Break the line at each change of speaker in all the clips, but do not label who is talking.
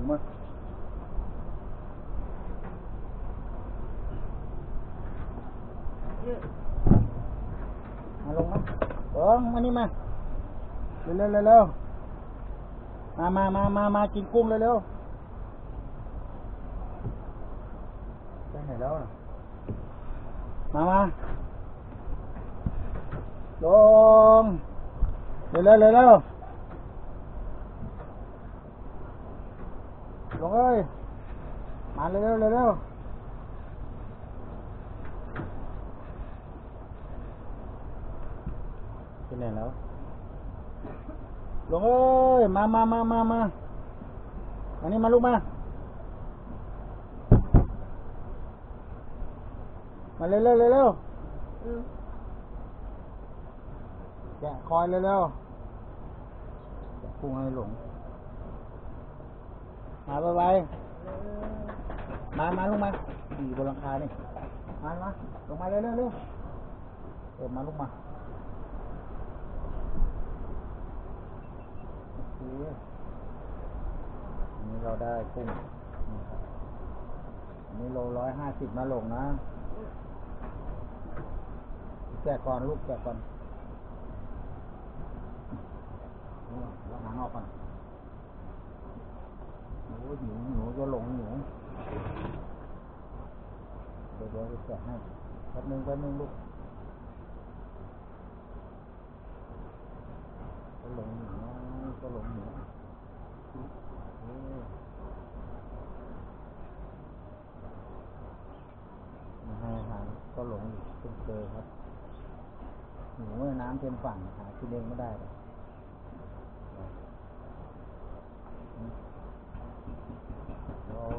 งมามาลงมาลงมานี่มาเร็วเร็วเร็วเร็วมามามามามากินกุ้งเร็วเร็วไปไหนแล้วน่ะมามาลงเร็วเร็วเร็ว เร็วลงเอ้ย มาเร็วเร็วเร็วเร็วไหนแล้วลงเอ้ย มามามามามาอันนี้มาลูกมา มาเร็วเร็วเร็วเร็วแกะคอยเร็วเร็วพุงให้หลง มาไปไปมา มาลูกมาดีบนหลังคานี่มามาลงมาเร็วเร็วเร็วเออมาลูกมาโอเคนนี้เราได้กุ้งนะครับอันนี้โลร้อยห้าสิบนะลงนะแกะก่อนลูกแกะก่อนนี่เราหางออกก่อน หนูหนูจะหลงหนูเดี๋ยวเดี๋ยวจะแกให้แป๊บนึงแป๊บนึงลูกจะหลงหนูนะจะหลงหนูให้อาหารก็หลงอยู่เป็นเจอครับหนูในน้ำเต็มฝั่งหากินเองไม่ได้เลย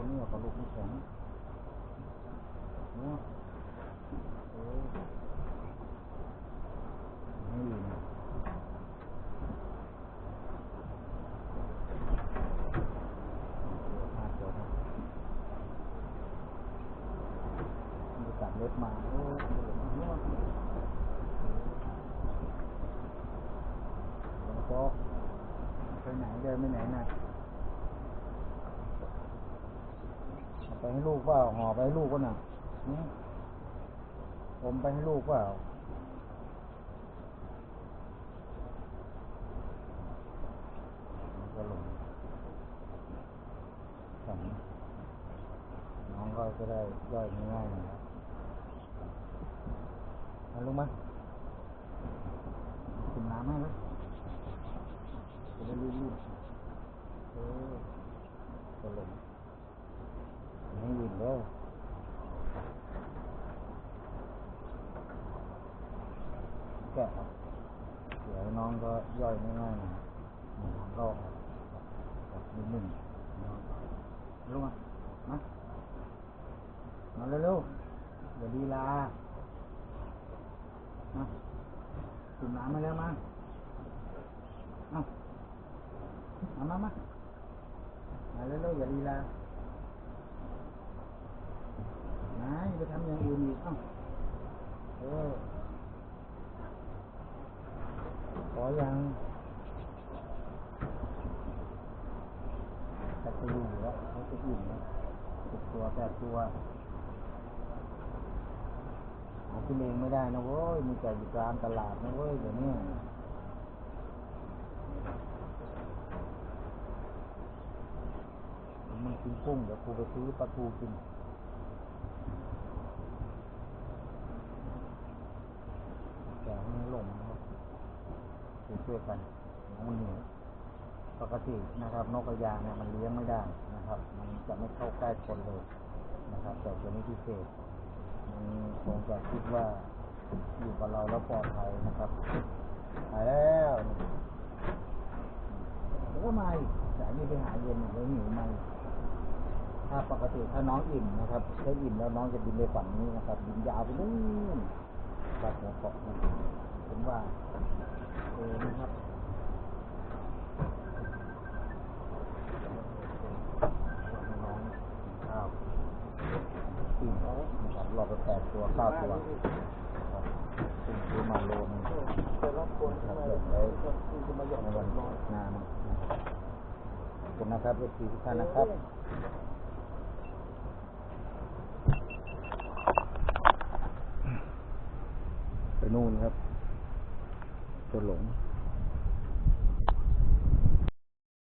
เราเอาเนี่ยกับลูกน้ำแข็งเนี่ยเอนี่นะห้าตัวนะมีตัดเล็บมาโอ้ยเนี่ยหลวงโจ๊กไปไหนเดินไปไหนน่ะอาไป ให้ลูกเปล่าห่อไปให้ลูกก็น่ะผมไปให้ลูกเปล่านก็ลงฉันน้องก็จะได้ย่อยง่ายๆหนะครับมาลูกมากินน้ำให้ไหม จะได้รีบๆเออตลกไม่ยิน เด้อแกะครับเดี๋ยวน้องก็ย่อยง่ายๆน่อยน้องก็แบบนิ่มๆน้องรู้ไหมมามาเร็วๆเดี๋ยวดีลามาจุ่มน้ำมาแล้วมาเอามามามาเร็วๆอย่าลีลานะอย่าไปทำอย่างอื่นอีก เอ้าเออขอยังจะไปอยู่แล้วเขาจะอิ่มแล้วสิบตัวแปดตัวหากินเองไม่ได้นะเว้ยมีแต่อยู่กลางตลาดนะเว้ยเดี๋ยวนี้มึงกินกุ้งเดี๋ยวกูไปซื้อปลาทูกินแต่ให้หลงนะครับ ช่วยกันมันหนีปกตินะครับ นกกระยางเนี่ยมันเลี้ยงไม่ได้นะครับ มันจะไม่เข้าใกล้คนเลยนะครับ แต่ตัวนี้พิเศษมันคงจะคิดว่าอยู่กับเราแล้วปลอดภัยนะครับไปแล้วแล้วก็มาอีกแต่อันนี่ไปหาเย็นแล้วหิวมาถ้าปกติถ้าน้องอิ่มนะครับถ้าอิ่มแล้วน้องจะบินไปฝั่งนี้นะครับบินยาวไปนู่นปัดหัวเกาะนะผมว่า เออครับให้น้องกินข้าวกินแล้วนะครับรอไปแปดตัวเก้าตัวซึ่งซื้อมาโลนึงนะครับเก็บไว้ในวันหน้านะครับคุณนะครับเอฟซีทุกท่านนะครับไปนู่นครับ ตัวหลง